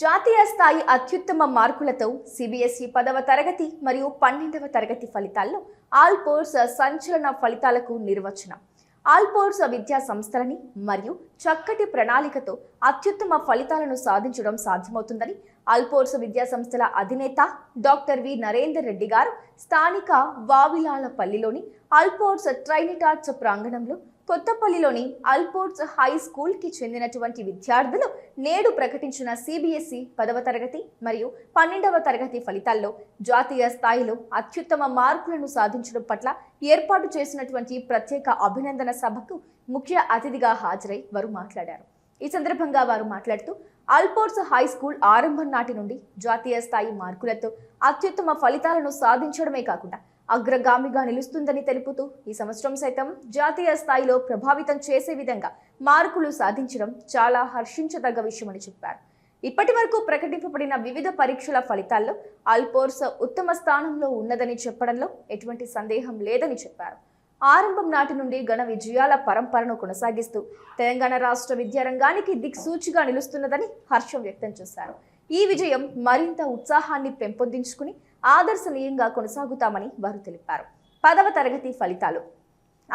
జాతీయ స్థాయి అత్యుత్తమ మార్కులతో సిబిఎస్ఈ పదవ తరగతి మరియు పన్నెండవ తరగతి ఫలితాల్లో ఆల్పోర్స్ సంచలన ఫలితాలకు నిర్వచనం ఆల్పోర్స్ విద్యా సంస్థలని మరియు చక్కటి ప్రణాళికతో అత్యుత్తమ ఫలితాలను సాధించడం సాధ్యమవుతుందని ఆల్పోర్స్ విద్యా సంస్థల అధినేత డాక్టర్ వి నరేందర్ రెడ్డి గారు స్థానిక వావిలాలపల్లిలోని ఆల్పోర్స్ ట్రైనిటాట్స్ ప్రాంగణంలో కొత్తపల్లిలోని అల్పోర్ట్స్ హై స్కూల్ కి చెందినటువంటి విద్యార్థులు నేడు ప్రకటించిన సిబిఎస్ఈ పదవ తరగతి మరియు పన్నెండవ తరగతి ఫలితాల్లో జాతీయ స్థాయిలో అత్యుత్తమ మార్కులను సాధించడం పట్ల ఏర్పాటు చేసినటువంటి ప్రత్యేక అభినందన సభకు ముఖ్య అతిథిగా హాజరై వారు మాట్లాడారు ఈ సందర్భంగా వారు మాట్లాడుతూ అల్పోర్ట్స్ హై స్కూల్ ఆరంభం నాటి నుండి జాతీయ స్థాయి మార్కులతో అత్యుత్తమ ఫలితాలను సాధించడమే కాకుండా అగ్రగామిగా నిలుస్తుందని తెలుపుతూ ఈ సంవత్సరం సైతం జాతీయ స్థాయిలో ప్రభావితం చేసే విధంగా మార్కులు సాధించడం చాలా హర్షించదగ్గ విషయమని చెప్పారు ఇప్పటి వరకు ప్రకటింపబడిన వివిధ పరీక్షల ఫలితాల్లో ఆల్పోర్స్ ఉత్తమ స్థానంలో ఉన్నదని చెప్పడంలో ఎటువంటి సందేహం లేదని చెప్పారు ఆరంభం నాటి నుండి ఘన విజయాల పరంపరను కొనసాగిస్తూ తెలంగాణ రాష్ట్ర విద్యారంగానికి దిక్సూచిగా నిలుస్తున్నదని హర్షం వ్యక్తం చేశారు ఈ విజయం మరింత ఉత్సాహాన్ని పెంపొందించుకుని ఆదర్శనీయంగా కొనసాగుతామని వారు తెలిపారు పదవ తరగతి ఫలితాలు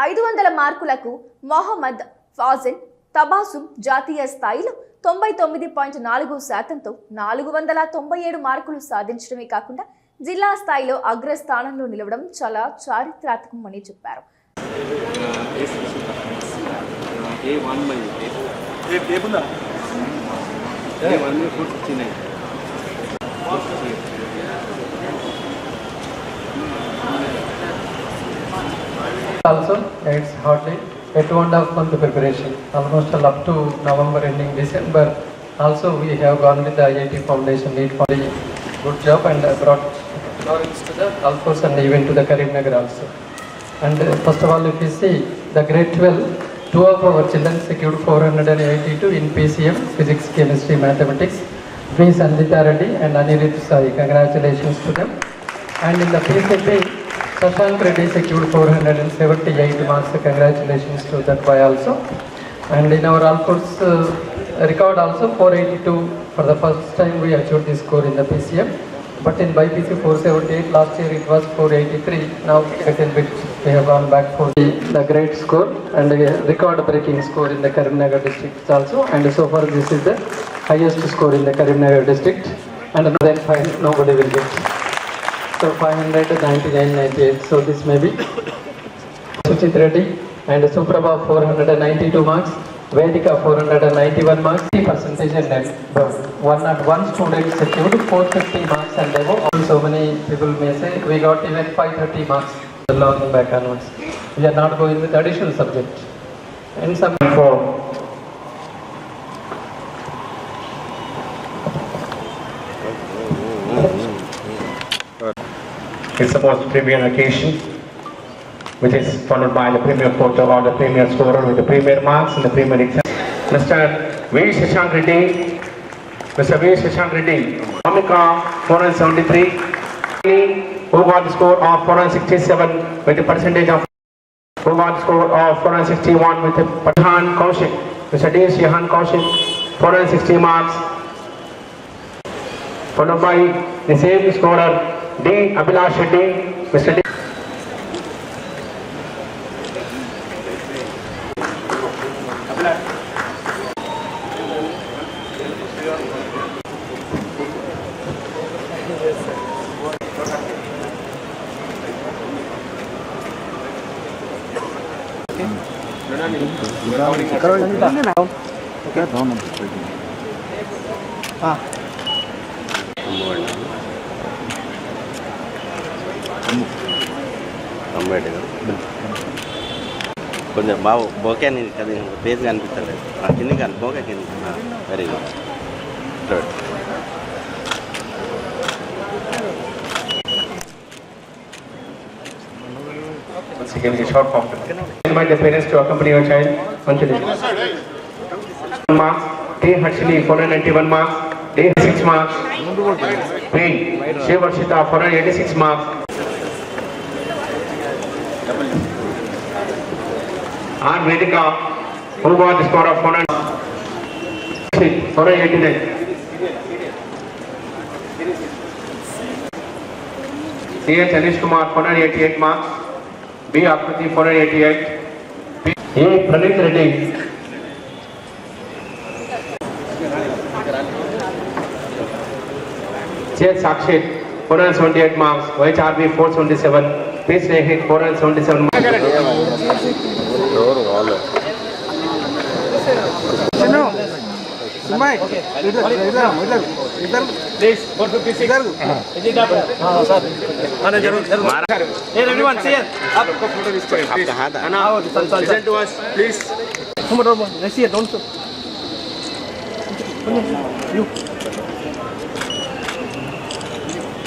ఐదు వందల మార్కులకు మొహమ్మద్ ఫాజిన్ తబాసుం జాతీయ స్థాయిలో తొంభై తొమ్మిది పాయింట్ నాలుగు శాతంతో నాలుగు వందల తొంభై ఏడు మార్కులు సాధించడమే కాకుండా జిల్లా స్థాయిలో అగ్రస్థానంలో నిలవడం చాలా చారిత్రాత్మకమని చెప్పారు ఏ also its hardly a two and a half month preparation, almost all up to November ending December. Also, we have gone with the IIT Foundation lead for the good job and brought laurels to the Alphos and even to the nagar also. And uh, first of all, if you see the grade 12, two of our children secured 482 in PCM, Physics, Chemistry, Mathematics. Please Sandita Reddy and Anirudh Sai. Congratulations to them. And in the PCP, Sasan Reddy secured 478 marks. Congratulations to that boy also. And in our all course uh, record also 482. For the first time we achieved this score in the PCM. But in BIPC 478 last year it was 483. Now little bit we have gone back for the, the great score and record breaking score in the Karimnagar district also. And so far this is the highest score in the Karimnagar district. And then fine, nobody will get. So 599 So this may be Suchit Reddy and Suprabha 492 marks. Vedika 491 marks, percentage and above. 101 student secured 450 marks and above. So many people may say we got even 530 marks long back onwards. We are not going with additional subject. And some for is supposed to be an occasion which is followed by the premier photo or the premier scorer with the premier marks and the premier exam. Mr. V. Shashank Reddy, Mr. V. Shashank Reddy, 473, who got score of 467 with the percentage of who got score of 461 with a Pradhan Kaushik, Mr. D. Shihan Kaushik, 460 marks, followed by the same scorer D Abhilash Shetty mister D हाँ అంబేడ్కర్ కొంచెం బాబు bouquet అని కదా page కనిపించలేదు ఆ కింది కానీ bouquet కింది very good good Once again, a short compliment. Invite the parents to accompany your child. Once again. One marks. Day Harshini, 491 marks. Day 6 marks. Queen, Shiv Varshita, 486 marks. R. Ritika, who got the score of 189. C.H. Anish Kumar, 488 marks. B. Akriti, 488. A. Pranit Reddy. C.H. Sakshit, 478 marks. OHRB, 477. Please take it four and seventy seven please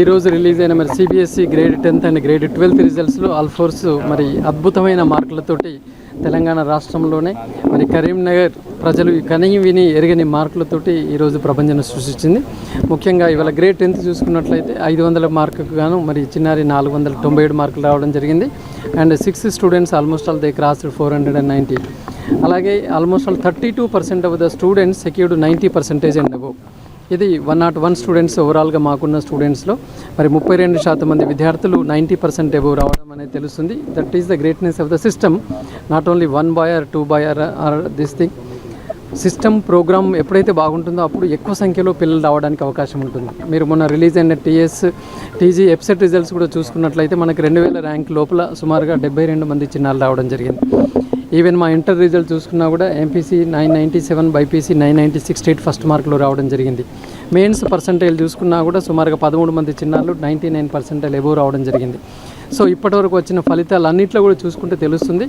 ఈరోజు release అయిన మరి CBSE grade tenth and grade twelfth రిజల్ట్స్లో Alphores మరి అద్భుతమైన మార్కులతోటి తెలంగాణ రాష్ట్రంలోనే మరి కరీంనగర్ ప్రజలు కనీ విని ఎరగని మార్కులతోటి ఈరోజు ప్రపంచం సృష్టించింది ముఖ్యంగా ఇవాళ గ్రేడ్ టెన్త్ చూసుకున్నట్లయితే ఐదు వందల మార్కుకు గాను మరి చిన్నారి నాలుగు వందల తొంభై ఏడు మార్కులు రావడం జరిగింది and six students almost all they cross four hundred and ninety అలాగే almost all thirty two percent of the students secured ninety percentage and above ఇది వన్ నాట్ వన్ స్టూడెంట్స్ ఓవరాల్గా మాకున్న స్టూడెంట్స్లో మరి ముప్పై రెండు శాతం మంది విద్యార్థులు నైంటీ పర్సెంట్ ఎబో రావడం అనేది తెలుస్తుంది that is the greatness of the system not only one boy or two boy or or this thing system program ఎప్పుడైతే బాగుంటుందో అప్పుడు ఎక్కువ సంఖ్యలో పిల్లలు రావడానికి అవకాశం ఉంటుంది మీరు మొన్న రిలీజ్ అయిన టీఎస్ టీజీ ఎప్సెట్ రిజల్ట్స్ కూడా చూసుకున్నట్లయితే మనకు రెండు వేల ర్యాంక్ లోపల సుమారుగా డెబ్బై రెండు మంది చిన్నాలు రావడం జరిగింది ఈవెన్ మా ఇంటర్ రిజల్ట్ చూసుకున్నా కూడా MPC nine ninety seven BiPC nine ninety six eight first మార్కులు రావడం జరిగింది మెయిన్స్ పర్సంటేజ్ చూసుకున్నా కూడా సుమారుగా పదమూడు మంది చిన్నారులు నైంటీ నైన్ పర్సెంటేజ్ ఎబో రావడం జరిగింది సో ఇప్పటివరకు వచ్చిన ఫలితాలు అన్నింటిలో కూడా చూసుకుంటే తెలుస్తుంది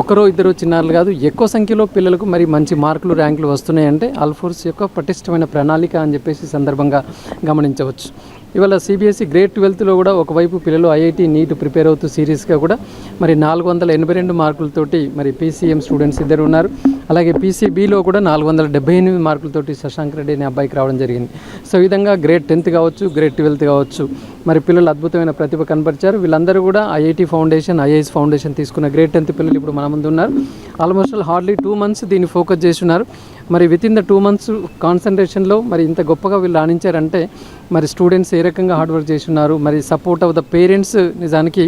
ఒకరో ఇద్దరు చిన్నారులు కాదు ఎక్కువ సంఖ్యలో పిల్లలకు మరి మంచి మార్కులు ర్యాంకులు వస్తున్నాయంటే అల్ఫోర్స్ యొక్క పటిష్టమైన ప్రణాళిక అని చెప్పేసి సందర్భంగా గమనించవచ్చు ఇవాళ సిబిఎస్ఈ e గ్రేడ్ ట్వెల్త్లో కూడా ఒకవైపు పిల్లలు ఐఐటి నీట్ ప్రిపేర్ అవుతూ సీరియస్గా కూడా మరి నాలుగు వందల ఎనభై రెండు మార్కులతోటి మరి పీసీఎం స్టూడెంట్స్ ఇద్దరు ఉన్నారు అలాగే పీసీబీలో కూడా నాలుగు వందల డెబ్బై ఎనిమిది మార్కులతోటి శశాంక్ రెడ్డి అనే అబ్బాయికి రావడం జరిగింది సో ఈ విధంగా గ్రేట్ టెన్త్ కావచ్చు గ్రేట్ ట్వెల్త్ కావచ్చు మరి పిల్లలు అద్భుతమైన ప్రతిభ కనపరిచారు వీళ్ళందరూ కూడా ఐఐటి ఫౌండేషన్ ఐఐఎస్ ఫౌండేషన్ తీసుకున్న గ్రేట్ టెన్త్ పిల్లలు ఇప్పుడు మన ముందు ఉన్నారు ఆల్మోస్ట్ హార్డ్లీ టూ మంత్స్ దీన్ని ఫోకస్ చేస్తున్నారు మరి with in the two months కాన్సన్ట్రేషన్లో మరి ఇంత గొప్పగా వీళ్ళు రాణించారంటే మరి స్టూడెంట్స్ ఏ రకంగా హార్డ్ వర్క్ చేస్తున్నారు మరి సపోర్ట్ ఆఫ్ ద పేరెంట్స్ నిజానికి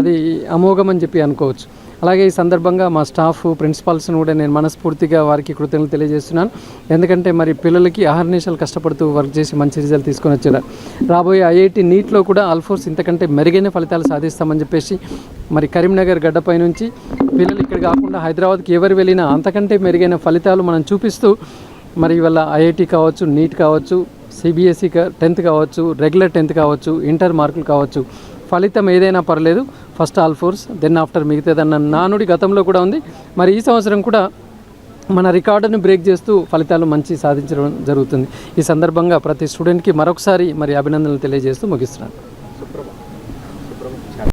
అది అమోఘమని చెప్పి అనుకోవచ్చు అలాగే ఈ సందర్భంగా మా స్టాఫ్ ప్రిన్సిపాల్స్ని కూడా నేను మనస్ఫూర్తిగా వారికి కృతజ్ఞతలు తెలియజేస్తున్నాను ఎందుకంటే మరి పిల్లలకి నిషాలు కష్టపడుతూ వర్క్ చేసి మంచి రిజల్ట్ తీసుకొని వచ్చారు రాబోయే ఐఐటి నీట్లో కూడా ఆల్ఫోర్స్ ఇంతకంటే మెరుగైన ఫలితాలు సాధిస్తామని చెప్పేసి మరి కరీంనగర్ గడ్డపై నుంచి పిల్లలు ఇక్కడ కాకుండా హైదరాబాద్కి ఎవరు వెళ్ళినా అంతకంటే మెరుగైన ఫలితాలు మనం చూపిస్తూ మరి ఇవాళ ఐఐటి కావచ్చు నీట్ కావచ్చు సిబిఎస్ఈ టెన్త్ కావచ్చు రెగ్యులర్ టెన్త్ కావచ్చు ఇంటర్ మార్కులు కావచ్చు ఫలితం ఏదైనా పర్లేదు first Alphores then after మిగతాదన్న నానుడి గతంలో కూడా ఉంది మరి ఈ సంవత్సరం కూడా మన రికార్డును బ్రేక్ చేస్తూ ఫలితాలు మంచి సాధించడం జరుగుతుంది ఈ సందర్భంగా ప్రతి స్టూడెంట్కి మరొకసారి మరి అభినందనలు తెలియజేస్తూ ముగిస్తున్నాను